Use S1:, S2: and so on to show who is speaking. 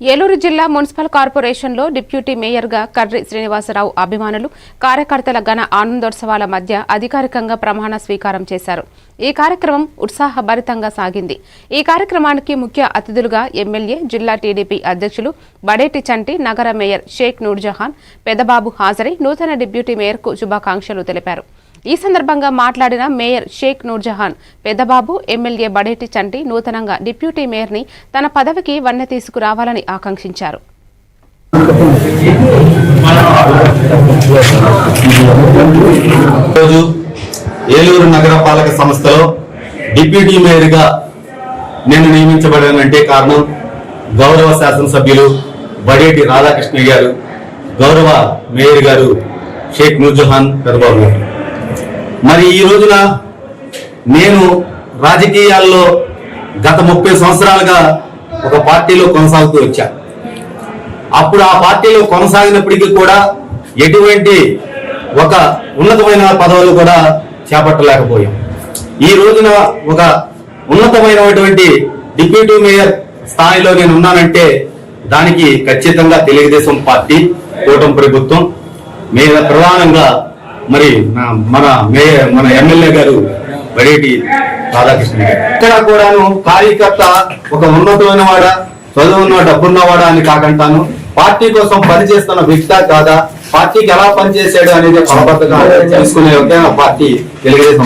S1: ఏలూరు జిల్లా మున్సిపల్ కార్పొరేషన్లో డిప్యూటీ మేయర్గా కర్రి శ్రీనివాసరావు అభిమానులు కార్యకర్తల ఘన ఆనందోత్సవాల మధ్య అధికారికంగా ప్రమాణ స్వీకారం చేశారు. ఈ కార్యక్రమం ఉత్సాహభరితంగా సాగింది. ఈ కార్యక్రమానికి ముఖ్య అతిథులుగా ఎమ్మెల్యే జిల్లా టీడీపీ అధ్యక్షులు బడేటి చంటి నగర మేయర్ షేక్ నూర్జహాన్ పెదబాబు హాజరై నూతన డిప్యూటీ మేయర్కు శుభాకాంక్షలు తెలిపారు. ఈ సందర్భంగా మాట్లాడిన మేయర్ షేక్ నూర్జహాన్ పెద్దబాబు ఎమ్మెల్యే బడేటి చంటి నూతనంగా డిప్యూటీ మేయర్ని తన పదవికి వన్నె తీసుకురావాలని ఆకాంక్షించారు.
S2: ఏలూరు నగరపాలక సంస్థలో డిప్యూటీ మేయర్గా నేను నియమించబడానంటే కారణం గౌరవ శాసనసభ్యులు బడేటి రాధాకృష్ణ గారు గౌరవ మేయర్ గారు షేక్ నూర్జహాన్ పెద్దబాబు గారు. మరి ఈ రోజున నేను రాజకీయాల్లో గత ముప్పై సంవత్సరాలుగా ఒక పార్టీలో కొనసాగుతూ వచ్చా. అప్పుడు ఆ పార్టీలో కొనసాగినప్పటికీ కూడా ఎటువంటి ఒక ఉన్నతమైన పదవులు కూడా చేపట్టలేకపోయాం. ఈ రోజున ఒక ఉన్నతమైనటువంటి డిప్యూటీ మేయర్ స్థాయిలో నేను ఉన్నానంటే దానికి ఖచ్చితంగా తెలుగుదేశం పార్టీ కూటమి ప్రభుత్వం మీద ప్రధానంగా మరి మన మేయర్ మన ఎమ్మెల్యే గారు బడేటి రాధాకృష్ణ గారు. ఇక్కడ కూడాను కార్యకర్త ఒక ఉన్నతమైన వాడా చదువున్న డబ్బున్నవాడా అని కాకంటాను. పార్టీ కోసం పనిచేస్తున్న వ్యక్తా కాదా? పార్టీకి ఎలా పనిచేశాడు అనేది కొలబద్దగా తెలుసుకునే ఒక పార్టీ తెలుగుదేశం